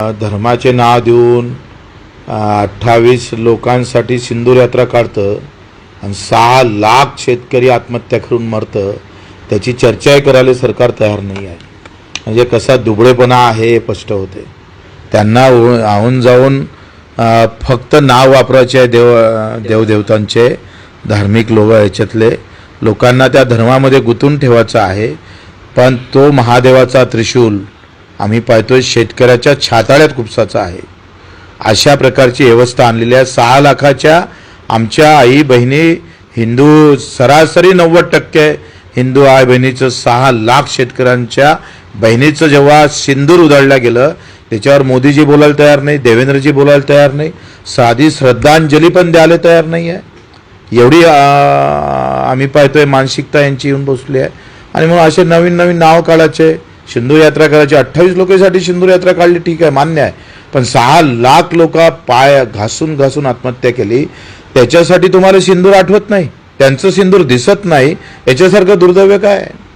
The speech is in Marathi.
धर्माचे नाव देऊन अठ्ठावीस लोकांसाठी सिंदूर यात्रा काढतं आणि सहा लाख शेतकरी आत्महत्या करून मरतं त्याची चर्चाही करायला सरकार तयार नाही आहे. म्हणजे कसा दुबळेपणा आहे हे स्पष्ट होते. त्यांना आहून जाऊन फक्त नाव वापरायचे आहे देव देवदेवतांचे धार्मिक लोक याच्यातले. लोकांना त्या धर्मामध्ये गुंतून ठेवायचं आहे. पण तो महादेवाचा त्रिशूल आम्ही पाहतोय शेतकऱ्याच्या छाताळ्यात कुपसाचा आहे. अशा प्रकारची व्यवस्था आणलेली आहे सहा लाखाच्या आमच्या आई बहिणी हिंदू सरासरी नव्वद टक्के हिंदू आई बहिणीचं सहा लाख शेतकऱ्यांच्या बहिणीचं जेव्हा सिंदूर उधळलं गेलं त्याच्यावर मोदीजी बोलायला तयार नाही देवेंद्रजी बोलायला तयार नाही साधी श्रद्धांजली पण द्यायला तयार नाही आहे एवढी आम्ही पाहतोय मानसिकता यांची येऊन बसली आहे. आणि मग असे नवीन नवीन नाव काढायचे सिंदूर यात्रा करायची. अठ्ठावीस लोकांसाठी सिंदूर यात्रा काढली. ठीक आहे मान्य आहे. पण सहा लाख लोक पाय घासून घासून आत्महत्या केली. त्याच्यासाठी तुम्हाला सिंदूर आठवत नाही. त्यांचं सिंदूर दिसत नाही. याच्यासारखं दुर्दैव काय? आहे